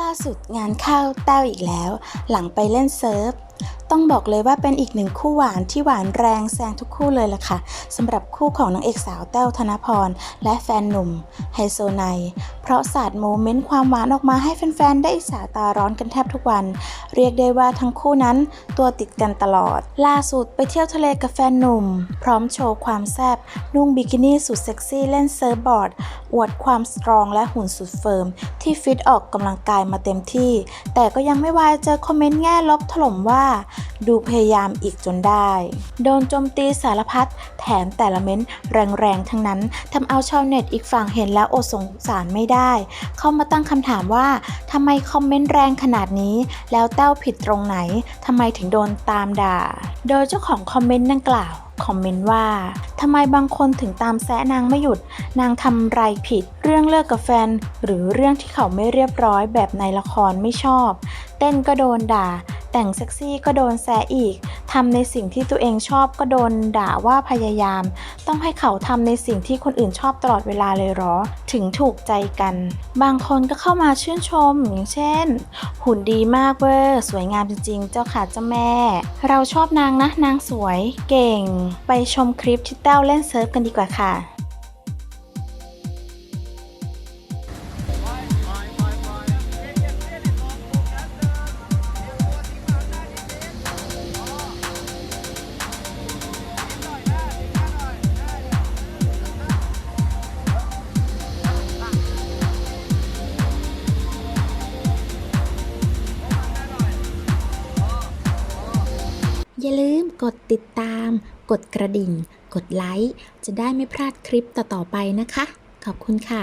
ล่าสุดงานเข้าแต้วอีกแล้ว หลังไปเล่นเซิร์ฟต้องบอกเลยว่าเป็นอีกหนึ่งคู่หวานที่หวานแรงแซงทุกคู่เลยล่ะค่ะสำหรับคู่ของนางเอกสาวแต้วธนพร และแฟนหนุ่มไฮโซไนเพราะศาสาดโมเมนต์ความหวานออกมาให้แฟนๆได้อิจฉาตาร้อนกันแทบทุกวัน เรียกได้ว่าทั้งคู่นั้นตัวติดกันตลอด ล่าสุดไปเที่ยวทะเลกับแฟนหนุ่ม พร้อมโชว์ความแซ่บนุ่งบิกินี่สุดเซ็กซี่เล่นเซิร์ฟบอร์ด อวดความสตรองและหุ่นสุดเฟิร์ม ที่ฟิตออกกำลังกายมาเต็มที่ แต่ก็ยังไม่วายเจอคอมเมนต์แง่ลบถล่มว่าดูพยายามอีกจนได้ โดนโจมตีสารพัดแถมแต่ละเม้นแรงๆ ทั้งนั้นทำเอาชาวเน็ตอีกฝั่งเห็นแล้วอดสงสารไม่ได้ เข้ามาตั้งคำถามว่าทำไมคอมเมนต์แรงขนาดนี้ แล้วแต้วผิดตรงไหนทำไมถึงโดนตามด่า โดยเจ้าของคอมเมนต์ดังกล่าวคอมเมนต์ว่าทำไมบางคนถึงตามแซะนางไม่หยุด นางทำไรผิด เรื่องเลิกกับแฟน หรือเรื่องที่เขาไม่เรียบร้อยแบบในละครไม่ชอบ เต้นก็โดนด่า แต่งเซ็กซี่ก็โดนแซะอีก ทำในสิ่งที่ตัวเองชอบก็โดนด่าว่าพยายาม ต้องให้เขาทำในสิ่งที่คนอื่นชอบตลอดเวลาเลยเหรอ ถึงถูกใจกัน บางคนก็เข้ามาชื่นชม อย่างเช่น หุ่นดีมากเวอร์สวยงามจริงๆ เจ้าค่ะเจ้าแม่ เราชอบนางนะนางสวย เก่ง ไปชมคลิปที่แต้วเล่นเซิร์ฟกันดีกว่าค่ะ อย่าลืมกดติดตาม กดกระดิ่ง กดไลค์ จะได้ไม่พลาดคลิปต่อๆไปนะคะ ขอบคุณค่ะ